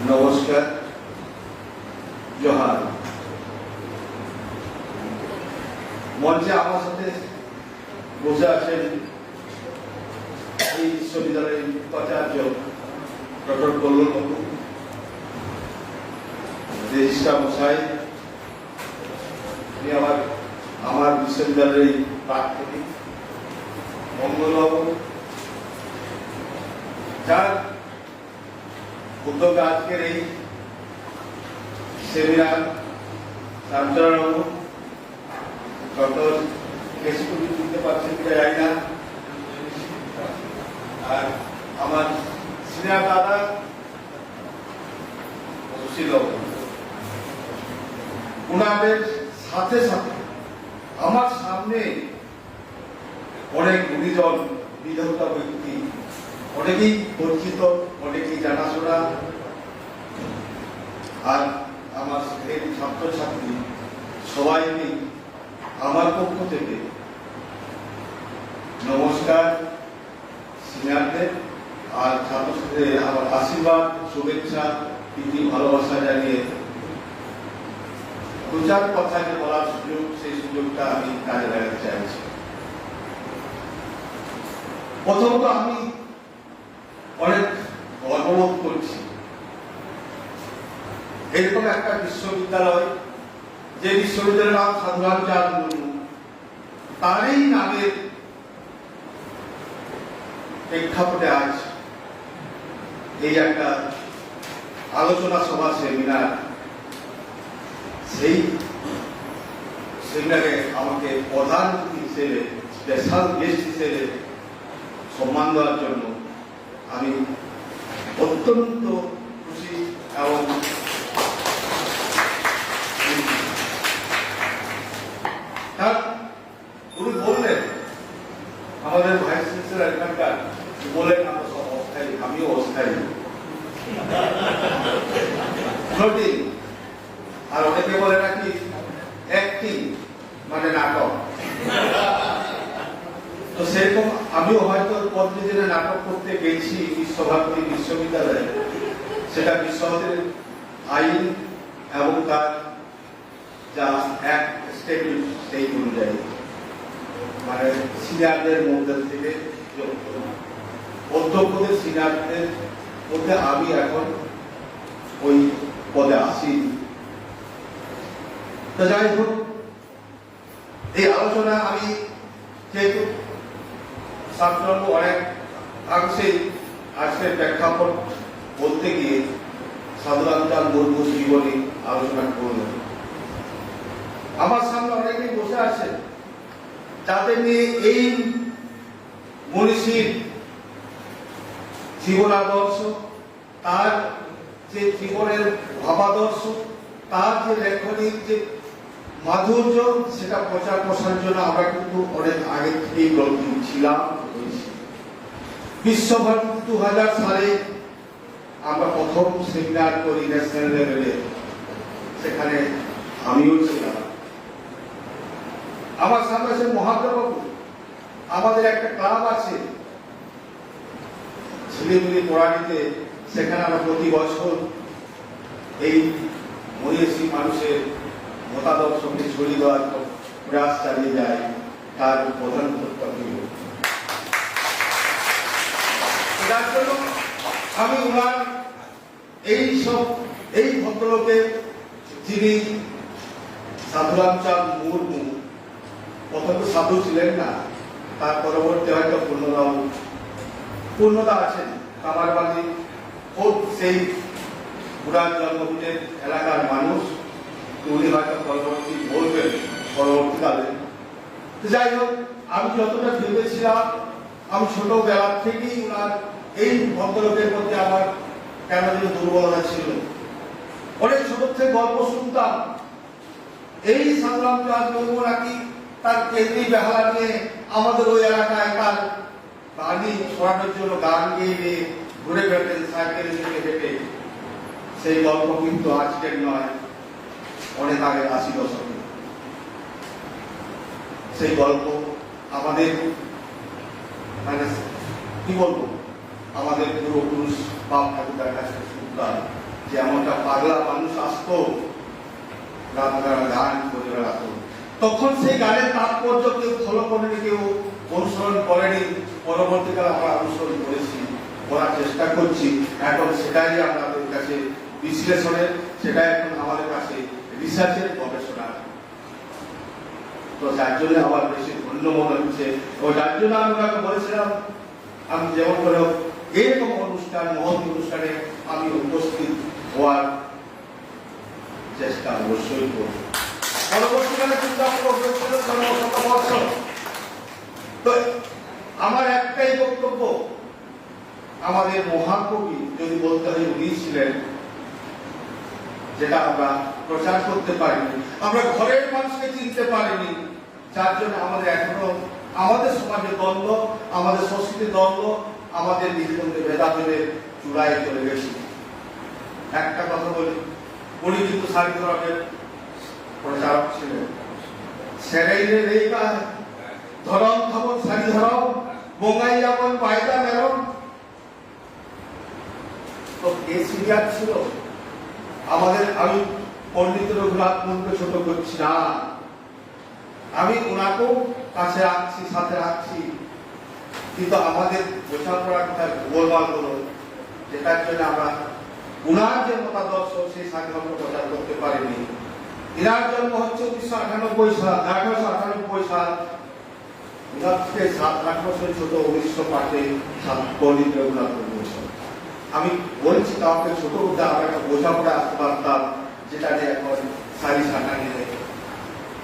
নমস্কার জোহার মঞ্চে আমার সাথে বসে আছেন এই বিশ্ববিদ্যালয়ের উপাচার্য ডক্টর কল্লোল বাবু রেজিস্ট্রার মশাই উনি আমার আমার বিশ্ববিদ্যালয়ের প্রাক্তনী মঙ্গলবাবু যার উদ্যোগে আজকের এই সেমিনার রামচরণবাবু ডক্টর ফেসবুকে বুঝতে পারছেন কিনা জানি না। আর আমার সিনিয়র দাদা বাবু ওনাদের সাথে সাথে আমার সামনে অনেক গুণীজন বিধতা ব্যক্তি, অনেকেই পরিচিত, অনেকেই জানাশোনা। আর আমার ছাত্রছাত্রী সবাই আমার পক্ষ থেকে নমস্কার সিনিয়রদের আর ছাত্রছাত্রীদের আমার আশীর্বাদ, শুভেচ্ছা, প্রীতি, ভালোবাসা জানিয়ে দু চার কথা যে বলার সুযোগ, সেই সুযোগটা আমি কাজে লাগাতে চাইছি। প্রথমত আমি অনেক গর্ববোধ করছি। এরকম একটা বিশ্ববিদ্যালয়, যে বিশ্ববিদ্যালয়ের নাম সাধারণ চাঁদ মুর্মু, তারই নামের প্রেক্ষাপটে আজ এই একটা আলোচনা সভা সেমিনার, সেই সেমিনারে আমাকে প্রধান হিসেবে স্পেশাল গেস্ট হিসেবে সম্মান দেওয়ার জন্য আমি অত্যন্ত খুশি এবং উনি বললেন, আমাদের ভাইস চ্যান্সেলর এখানকার সব অস্থায়ী আমিও অস্থায়ী আর অনেকে বলে নাকি অ্যাক্টিং মানে নাটক তো সেরকম আমিও হয়তো পদ্ধতিতে নাটক করতে গেছি বিশ্বভারতী বিশ্ববিদ্যালয়ে সেটা বিশ্বভারতীর আইন এবং তার যা এক স্টেটমেন্ট সেই অনুযায়ী মানে সিনিয়রদের মধ্যে থেকে যোগ্য। অধ্যক্ষদের সিনিয়রদের মধ্যে আমি এখন ওই পদে আসি তো যাই হোক, এই আলোচনা আমি যেহেতু ছাত্রবাবু অনেক অংশেই আজকের প্রেক্ষাপট বলতে গিয়ে সাধুরামচাঁদ মুর্মু জীবনী আলোচনা করলেন আমার সামনে অনেকেই বসে আছেন। তাদের নিয়ে এই মনীষীর জীবন আদর্শ তার যে জীবনের ভাবাদর্শ, তার যে লেখনির যে মাধুর্য, সেটা প্রচার প্রসারের জন্য আমরা কিন্তু অনেক আগে থেকেই গ্রন্থি ছিলাম। বিশ্বভারতী দু হাজার সালে আমরা প্রথম সেমিনার করি ন্যাশনাল লেভেলে সেখানে আমিও ছিলাম। আমার সামনে আছে মহাদেববাবু আমাদের একটা ক্লাব আছে। ছেলেমেয়ে পড়ানিতে সেখানে আমরা প্রতি বছর এই মনীষী মানুষের মতাদর্শকে ছড়িয়ে দেওয়ার প্রয়াস চালিয়ে যায়, তার প্রধান আমি ওনার এই সব, এই ভদ্রলোকের যিনি সাধুরামচাঁদ মুর্মু প্রথম সাধু ছিলেন না, তার পরবর্তী হয়তো পূর্ণরাও পূর্ণতা আছেন কামারবাদী খুব সেই পুরান জন্মভূমের এলাকার মানুষ উনি হয়তো পরবর্তী বলবেন পরবর্তীকালে যাই হোক, আমি যতটা ভেবেছিলাম, আমি ছোটবেলা থেকেই ওনার এই ভদ্রলোকের মধ্যে আমার কেন যেন দুর্বলতা ছিল। অনেক ছোট থেকে গল্প শুনতাম, এই সংগ্রাম চাঁদ নাকি তার কেন্দ্রী বেহালা নিয়ে আমাদের ওই এলাকায় তার গানি ছড়ানোর জন্য গান গিয়ে নিয়ে ঘুরে বেড়াতেন, সাইকেলে থেকে হেঁটে। সেই গল্প কিন্তু আজকের নয়, অনেক আগে, আশি দশকে সেই গল্প আমাদের মানে কি বলব? আমাদের পূর্বপুরুষ বাপ ঠাকুরদার কাছে শুনতাম যে একটা পাগলা মানুষ আসতো রাতবেলা গান করে বেড়াতো। তখন সেই গানের তাৎপর্য কেউ ফলো করেনি, কেউ অনুসরণ করেনি, পরবর্তীকালে আমরা অনুসরণ করেছি, করার চেষ্টা করছি। এখন সেটাই আমাদের কাছে বিশ্লেষণের সেটাই এখন আমাদের কাছে রিসার্চের গবেষণা। তো যার জন্য আমার বেশি ধন্য মনে হচ্ছে। ও যার জন্য আমি ওনাকে বলেছিলাম, আমি যেমন করে এরকম অনুষ্ঠান, মহৎ অনুষ্ঠানে আমি উপস্থিত হওয়ার চেষ্টা অবশ্যই করব। পরবর্তীকালে চিন্তা হয়েছিল জন্মশতবর্ষ আমার একটাই বক্তব্য, আমাদের মহাকবি যদি বলতে হয়, উনি ছিলেন যেটা আমরা প্রচার করতে পারিনি, আমরা ঘরের মানুষকে চিনতে পারিনি, যার জন্য আমাদের এখনও আমাদের সমাজে দ্বন্দ্ব, আমাদের সংস্কৃতি দ্বন্দ্ব, আমাদের নিজেদের ভেদাভেদের চূড়ায় চলে গেছে। একটা কথা বলি, উনি কিন্তু ধরনের প্রচারক ছিলেন। সেরাইলে রেখা ধরম ধবন শাড়ি ধরম বঙ্গাই যেমন পায়দা মেরম তো কে সিরিয়াস ছিল? আমাদের, আমি পণ্ডিত রঘুনাথ মুন্ডকে ছোট করছি না। আমি ওনাকেও কাছে রাখছি, সাথে রাখছি। কিন্তু আমাদের বোঝাপড়ার কথা গোলমাল হলো, যেটার জন্য আমরা উনার যে মতাদর্শ, সেই স্বাধীনতা প্রচার করতে পারিনি। ইনার জন্ম হচ্ছে উনিশশো আটানব্বই সাল, আঠারোশো আটানব্বই সাল। থেকে সাত আট বছর ছোট উনিশশো পাঁচে পণ্ডিত রঘুনাথ মুন্ডু আমি বলছি কাউকে ছোট হতে আমরা একটা বোঝাপড়া আসতে পারতাম যেটা নিয়ে এখন সারি সাটা নিয়ে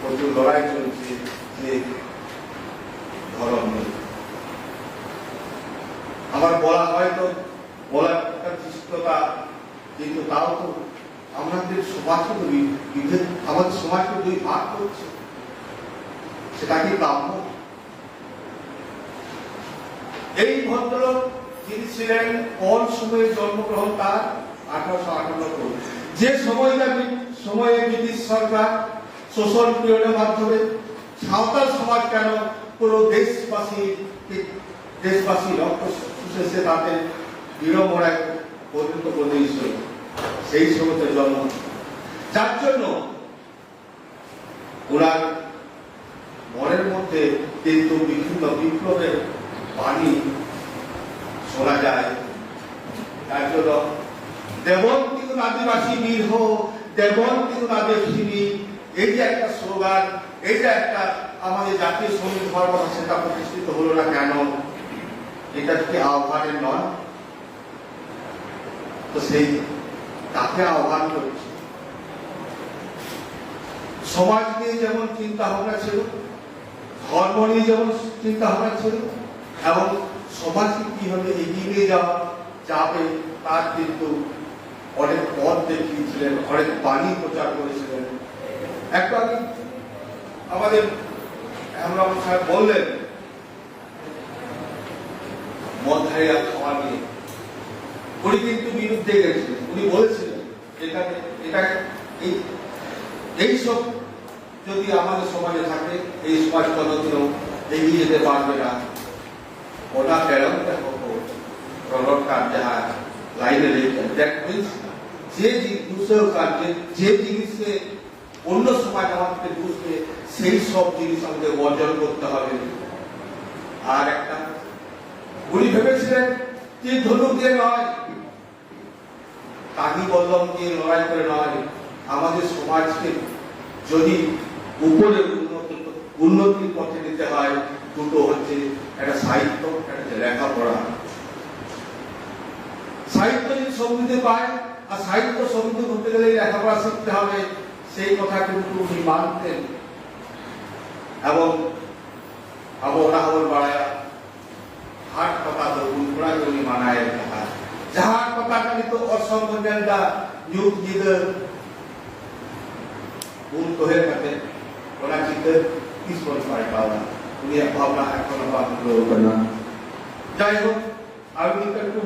প্রচুর লড়াই চলছে যে ধরন নেই। আমার বলা হয়তো বলার একটা ধৃষ্টতা কিন্তু তাও তো আমাদের সমাজকে তো আমাদের সমাজকে দুই ভাগ করছে। সেটা কি কাম্য এই ভদ্রলোক তিনি ছিলেন, কোন সময়ে জন্মগ্রহণ তার? আঠারোশো আটানব্বই যে সময়টা সময়ে ব্রিটিশ সরকার শোষণ পীড়নের মাধ্যমে সাঁওতাল সমাজ কেন পুরো দেশবাসী দেশবাসী রক্ত শুষেছে তাদের বিড়ম্বনায় পরিণত করে সেই সময়তে জন্ম। যার জন্য ওনার মনের মধ্যে কিন্তু বিভিন্ন বিপ্লবের বাণী শোনা যায়। তার জন্য দেবন্তিক আদিবাসী বীর হো দেবন্তিক আদিবাসী এই যে একটা স্লোগান, এই যে একটা আমাদের জাতীয় সংগীত হওয়ার কথা সেটা প্রতিষ্ঠিত হলো না কেন? এটা কি আহ্বানের নয়, তো সেই তাকে আহ্বান করছে। সমাজ নিয়ে যেমন চিন্তা ভাবনা ছিল, ধর্ম নিয়ে যেমন চিন্তা ভাবনা ছিল এবং সমাজকে কীভাবে এগিয়ে নিয়ে যাওয়া যাবে, তার কিন্তু অনেক পথ দেখিয়েছিলেন, অনেক বাণী প্রচার করেছিলেন। একটা আমি আমাদের হেমরাম সাহেব বললেন মধারিয়া খাওয়া নিয়ে। উনি কিন্তু বিরুদ্ধে গেছিলেন। উনি বলেছিলেন এখানে এটা এই, এইসব যদি আমাদের সমাজে থাকে, এই সমাজ কোনোদিনও এগিয়ে যেতে পারবে না। ওটা কেরম দেখো প্রলটকার যাহা লাইনে লেখেন দ্যাট মিনস যে জিনিসের কাজে যে জিনিসকে অন্য সমাজ আমাদেরকে বুঝবে, সেই সব জিনিস আমাদের অর্জন করতে হবে। আর একটা, উনি ভেবেছিলেন যে ধনুক দিয়ে নয় কাহি বল্লম দিয়ে লড়াই করে নয় আমাদের সমাজকে যদি উপরে উন্নতি, উন্নতির পথে নিতে হয়, দুটো হচ্ছে একটা সাহিত্য, একটা লেখাপড়া। সাহিত্য যদি সমৃদ্ধি পায়, আর সাহিত্য সমৃদ্ধি করতে গেলে লেখাপড়া শিখতে হবে, সেই কথা কিন্তু উনি মানতেন। এবং আবো রাহুল বাড়ায়া হাট কথা তো উনপুরা উনি মানায় রাখা যাহার কথা kali তো অসম্মান দা nyuk juga un তোহের কাছে ওনা চিন্তা কিস করে পায় পাওয়া উনিয়ার ভাবনা এখন আবার গ্রহ করা যাই হোক, আমি একটু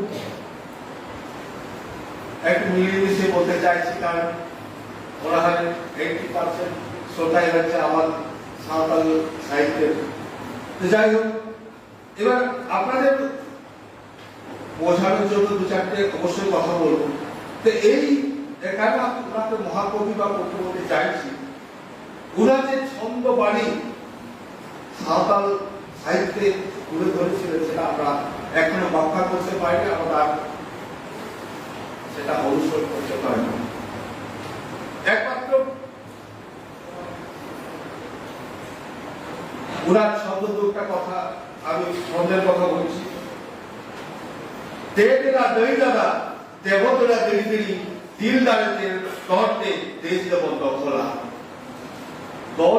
একটু মিলেমিশে বলতে চাইছি, কারণ ওরা হয় এইটি পার্সেন্ট শ্রোতাই হচ্ছে আমার সাঁওতাল সাহিত্যের। যাই হোক, এবার আপনাদের বোঝানোর জন্য দু চারটে অবশ্যই কথা বলব। তো এই এখানে আমি মহাকবি বা বলতে চাইছি? ওরা যে ছন্দ বাণী সাঁওতাল সাহিত্যে তুলে ধরেছিলেন সেটা আমরা এখনও ব্যাখ্যা করতে পারিনি আমরা সেটা অনুসরণ করতে পারি না। একমাত্র ওনার শব্দ দুটা কথা আমি ছন্দের কথা বলছি। দেবেরা দই দাদা দেবতরা দেরি দেরি দিল দাঁড়াতে দরতে দেশ দখলা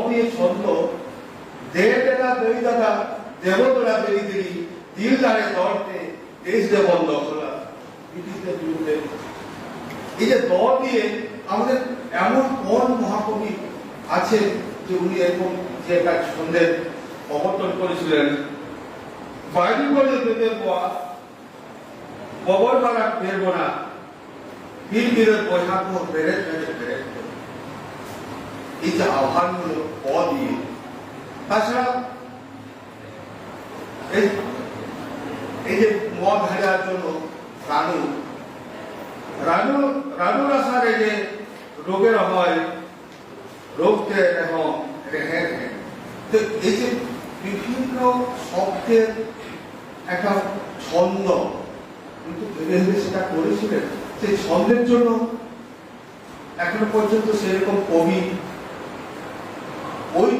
দিয়ে ছন্দ দেবেরা দেরি দেরি দিল দাঁড়ে দরতে দেশ দেব দখলা। এই যে দর দিয়ে আমাদের এমন কোন মহাকবি আছে যে উনি এরকম যে একটা ছন্দের অবর্তন করেছিলেন? বাইরে বলে বেদের পর কবর মারা ফেরবো না বীর বীরের বৈশাখ ফেরে ফেরে ফেরে এই যে আহ্বানগুলো ক দিয়ে তাছাড়া এই এই যে মদ হাজার জন্য রানু রানু রানু রাসার যে রোগের হয় রোগকে এখন তো এই যে বিভিন্ন শব্দের একটা ছন্দ কিন্তু ভেবে ভেবে সেটা করেছিলেন, সেই ছন্দের জন্য এখনও পর্যন্ত সেরকম কবি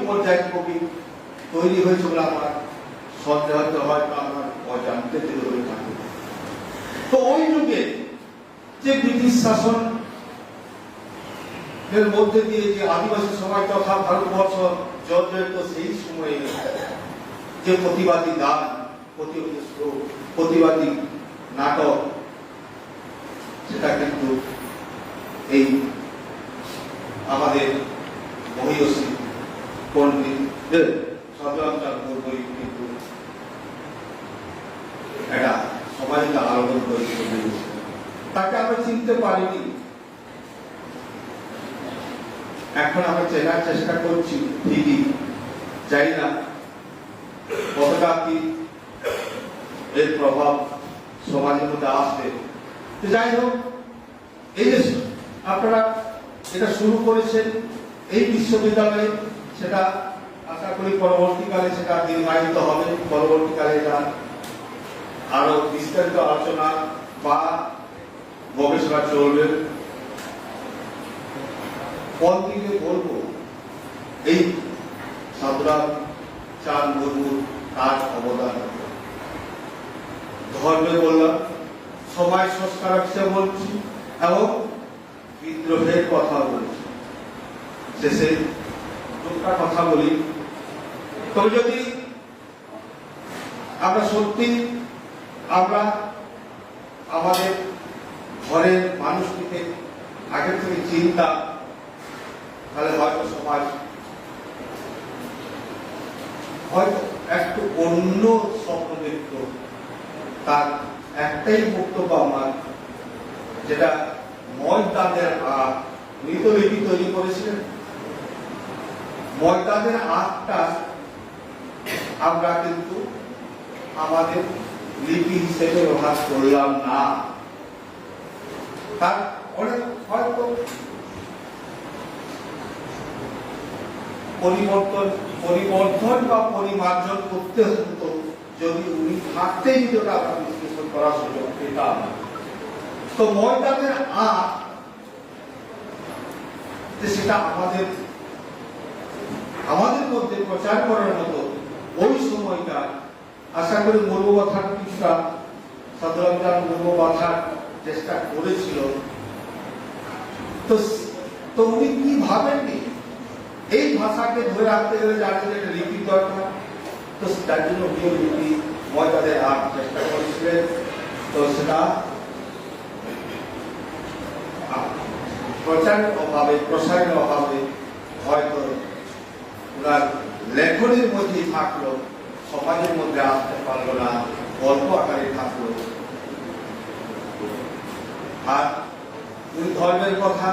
পর্যায়ের তৈরি হয়েছে বলে আমার সন্দেহ হয়তো আমার অজান্তে হয়ে থাকে। তো ওই যুগে যে ব্রিটিশ শাসন এর মধ্যে দিয়ে যে আদিবাসী সমাজ তথা ভারতবর্ষ জর্জরিত সেই সময়ে যে প্রতিবাদী গান, প্রতিবাদী প্রতিবাদী নাটক, সেটা কিন্তু এই আমাদের মহিষী পণ্ডিত সাধারণ বই কিন্তু একটা সবাইকে আলোড়ন করে তাকে আমরা চিনতে পারিনি। এখন আমরা চেনার চেষ্টা করছি ঠিকই, জানি না কতটা কি এর প্রভাব সমাজের মধ্যে আসবে। তো যাই হোক, এই যে আপনারা এটা শুরু করেছেন, এই বিশ্ববিদ্যালয়ে সেটা আশা করি পরবর্তীকালে সেটা দীর্ঘায়িত হবে। পরবর্তীকালে এটা আরও বিস্তারিত আলোচনা বা গবেষণা চলবে। বলব, এই সাধুরাম চাঁদ মুর্মুর তার অবদান। ধর্মে বললাম, সবাই সংস্কার বলছি এবং বিদ্রোহের কথা বলছি। শেষে দুটা কথা বলি। তবে যদি আমরা সত্যি আমরা আমাদের ঘরের মানুষটিকে আগে থেকে চিন্তা, তাহলে হয়তো সমাজ হয়তো একটু অন্য স্বপ্ন দেখত। তার একটাই বক্তব্য আমার, যেটা ময়দানের আট মৃতলিপি তৈরি করেছিলেন। ময়দানের আটটা আমরা কিন্তু আমাদের লিপি হিসেবে ব্যবহার করলাম না। তার অনেক হয়তো পরিবর্তন, পরিবর্ধন বা পরিমার্জন করতে হতো যদি উনি থাকতেই যদি আমরা বিশ্লেষণ করার সুযোগ পেতাম। তো ময়দানের আট সেটা আমাদের আমাদের মধ্যে প্রচার করার মতো ওই সময়টা আশা করি মূল্যবাথার কিছুটা সাধারণ মূল্যবাথার চেষ্টা করেছিল। তো উনি কি ভাবেননি? এই ভাষাকে ধরে রাখতে গেলে যার জন্য একটা লিপি দরকার। তো তার জন্য উনি ওই লিপি ময়দাদের আট চেষ্টা করেছিলেন। তো সেটা প্রচারের অভাবে, প্রসারের অভাবে হয়তো ওনার লেখনের মধ্যেই থাকল, সমাজের মধ্যে আসতে পারল না অল্প আকারে থাকল। আর উনি ধর্মের কথা,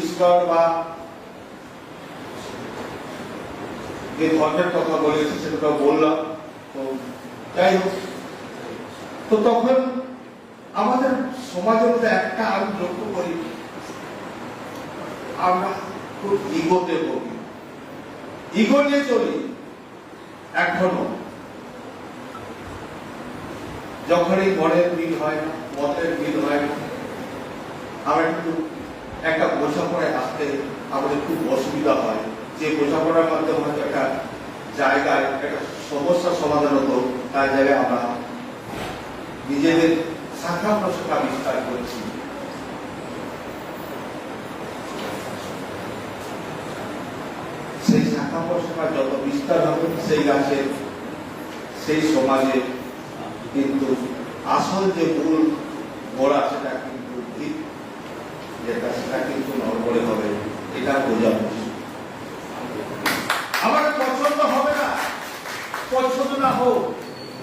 ঈশ্বর বা যে ধর্মের কথা বলেছে সেটা বললাম। তো যাই হোক, তো তখন আমাদের সমাজের মধ্যে একটা আমি লক্ষ্য করি। আমরা খুব ইগোতে ভুগি ইগো নিয়ে চলি, এখনও। যখনই মনের মিল হয় না মতের মিল হয় না আমরা কিন্তু একটা বোঝাপড়ায় আসতে আমাদের খুব অসুবিধা হয়। যে বোঝাপড়ার মাধ্যমে হয়তো একটা জায়গায়, একটা সমস্যা সমাধান হতো, তার জায়গায় আমরা নিজেদের শাখা প্রশাখা বিস্তার করছি। শাখা প্রশাখা যত বিস্তার হবে সেই গাছের সেই সমাজে, কিন্তু আসল যে মূল গোড়া সেটা কিন্তু ভিত যেটা সেটা কিন্তু নড়বড়ে হবে, এটা বোঝা আমার পছন্দ হবে না, পছন্দ না হোক,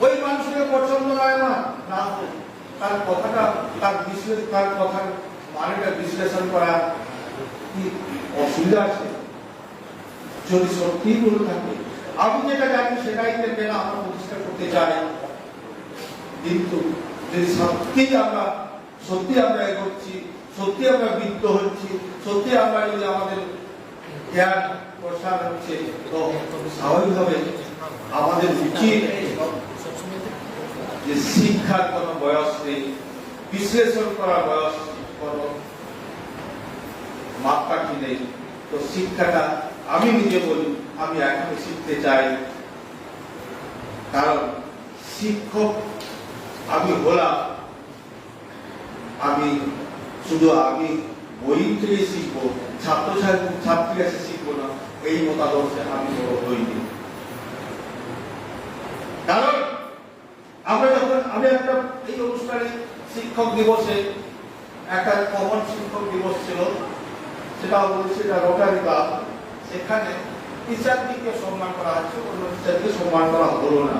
ওই মানুষকে পছন্দ নয় না না হোক। তার কথাটা, তার বিশ্লেষণ তার কথার মানেটা বিশ্লেষণ করা কি অসুবিধা আছে? যদি সত্যি বলে থাকে, আমি যেটা জানি সেটাই দেখবে না আমরা প্রতিষ্ঠা করতে চাই, কিন্তু যদি সত্যি আমরা সত্যি আমরা এগোচ্ছি, সত্যি আমরা বৃদ্ধ হচ্ছি, সত্যি আমরা যদি আমাদের জ্ঞান প্রসার হচ্ছে তো স্বাভাবিকভাবে আমাদের উচিত যে শিক্ষার কোনো বয়স নেই, বিশ্লেষণ করার বয়স কোনো মাপকাঠি নেই। তো শিক্ষাটা আমি নিজে বলি, আমি এখনও শিখতে চাই। কারণ শিক্ষক আমি হলাম, আমি শুধু আমি বই থেকে শিখব ছাত্র ছাত্রী কাছে শিখব না, এই মতাদর্শে আমি বড় হইনি কারণ আমরা যখন, আমি একটা, এই অনুষ্ঠানে শিক্ষক দিবসে একটা কমন শিক্ষক দিবস ছিল সেটা এটা রোটারি ক্লাব সেখানে টিচারদিকে সম্মান করা হচ্ছে, অন্য টিচারকে সম্মান করা হলো না।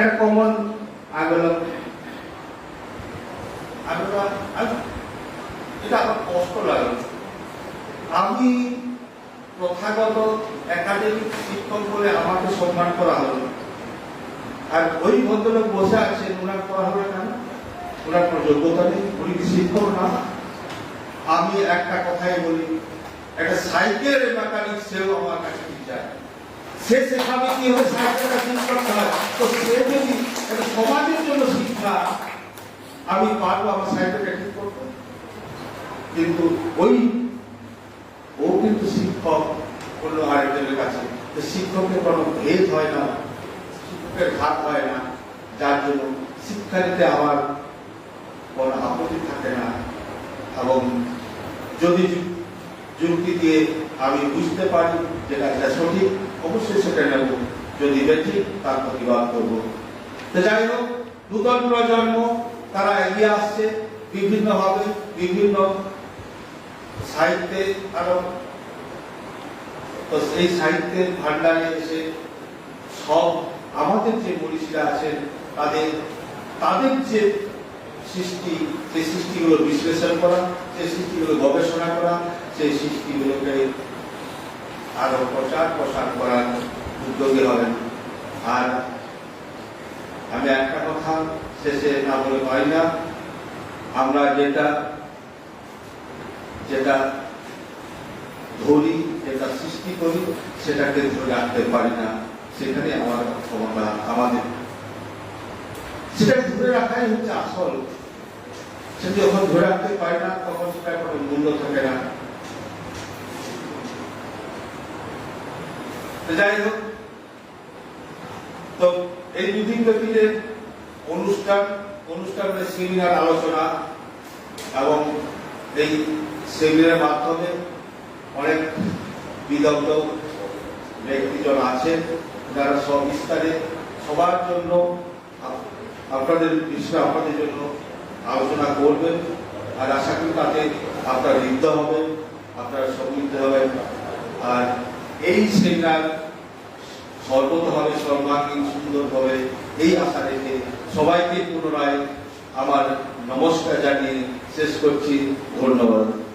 একটা কমন আন্দোলন। আন্দোলন এটা আমার কষ্ট লাগে। আমি প্রথাগত একাডেমিক শিক্ষক বলে আমাকে সম্মান করা হলো। আর ওই ভদ্রলোক বসে আছেন ওনার করা হলো কেন? ওনার কোনো যোগ্যতা নেই, উনি শিক্ষক না? আমি একটা কথাই বলি একটা সাইকেলের মেকানিক সেও আমার কাছে টিচার সে শেখাবে কীভাবে সাইকেলটা ঠিক করতে হয়। তো সে যদি একটা সমাজের জন্য শিক্ষা, আমি পারব আমার সাইকেলটা ঠিক করতে। কিন্তু ওই, ও কিন্তু শিক্ষক অন্য আরেকজনের কাছে। শিক্ষকের কোনো ভেদ হয় না, শিক্ষকের ঘাত হয় না। যার জন্য শিক্ষা নিতে আমার কোনো আপত্তি থাকে না। এবং যদি যুক্তি দিয়ে আমি বুঝতে পারি যেটা এটা সঠিক, অবশ্যই সেটা নেব। যদি বেঠিক তার প্রতিবাদ করব। তো যাই হোক নূতন প্রজন্ম, তারা এগিয়ে আসছে বিভিন্নভাবে, বিভিন্ন সাহিত্যে আরও। তো সেই সাহিত্যের ভান্ডারে এসে সব আমাদের যে মনীষীরা আছেন, তাদের তাদের যে সৃষ্টি সেই সৃষ্টিগুলো বিশ্লেষণ করা সেই সৃষ্টিগুলো গবেষণা করা সেই সৃষ্টিগুলোকে আরও প্রচার প্রসার করার উদ্যোগী হবেন। আর আমি একটা কথা শেষে না বলে পারি না। আমরা যেটা যেটা ধরি, যেটা সৃষ্টি করি, সেটাকে ধরে রাখতে পারি না। সেখানে আমার ক্ষমতা আমাদের। সেটাকে ধরে রাখাই হচ্ছে আসল। সেটা যখন ধরে রাখতে পারি না, তখন সেটা কোনো মূল্য থাকে না। যাই হোক তো এই দুদিন ব্যাপী অনুষ্ঠান অনুষ্ঠান মানে সেমিনার আলোচনা এবং এই সেমিনারের মাধ্যমে অনেক বিদগ্ধ ব্যক্তিজন আছেন, যারা সবিস্তারে সবার জন্য আপনাদের বিষয়ে আপনাদের জন্য আলোচনা করবেন। আর আশা করি তাতে আপনারা লিপ্ত হবেন, আপনারা সম্মিলিত হবেন। আর এই সেমিনার সর্বতভাবে সর্বাঙ্গীন সুন্দরভাবে এই আশা রেখে সবাইকে পুনরায় আমার নমস্কার জানিয়ে শেষ করছি। ধন্যবাদ।